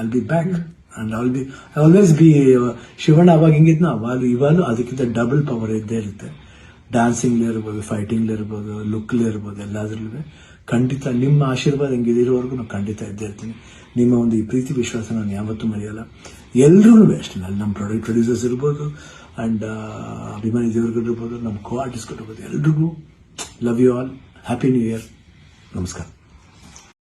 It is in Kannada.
I'll be back and all be always be Shivanna ಅವಾಗ ಹೆಂಗಿದ್ನೋ ಅವಾಗ, ಇವಾಗಲೂ ಅದಕ್ಕಿಂತ ಡಬಲ್ ಪವರ್ ಇದ್ದೇ ಇರುತ್ತೆ. ಡ್ಯಾನ್ಸಿಂಗ್ ಇರ್ಬೋದು ಫೈಟಿಂಗ್ ಇರ್ಬೋದು ಲುಕ್ ಇರ್ಬೋದು ಎಲ್ಲಾದ್ರಲ್ಲೂ ಖಂಡಿತ ನಿಮ್ಮ ಆಶೀರ್ವಾದ ಹೆಂಗಿದೆ ಇರೋವರೆಗೂ ನಾನು ಖಂಡಿತ ಇದ್ದೇ ಇರ್ತೀನಿ. ನಿಮ್ಮ ಒಂದು ಈ ಪ್ರೀತಿ ವಿಶ್ವಾಸ ನಾನು ಯಾವತ್ತೂ ಮರೆಯಲ್ಲ. ಎಲ್ಲರೂ ಅಷ್ಟೇ ಅಲ್ಲಿ ನಮ್ಮ ಪ್ರೊಡಕ್ಟ್ ಪ್ರೊಡ್ಯೂಸರ್ಸ್ ಇರ್ಬೋದು ಆ್ಯಂಡ್ ಅಭಿಮಾನಿ ದೇವರುಗಳು ಇರ್ಬೋದು ನಮ್ಮ ಕೋ ಆರ್ಟಿಸ್ಟ್ಗಳಿರ್ಬೋದು ಎಲ್ರಿಗೂ love you all happy new year ನಮಸ್ಕಾರ.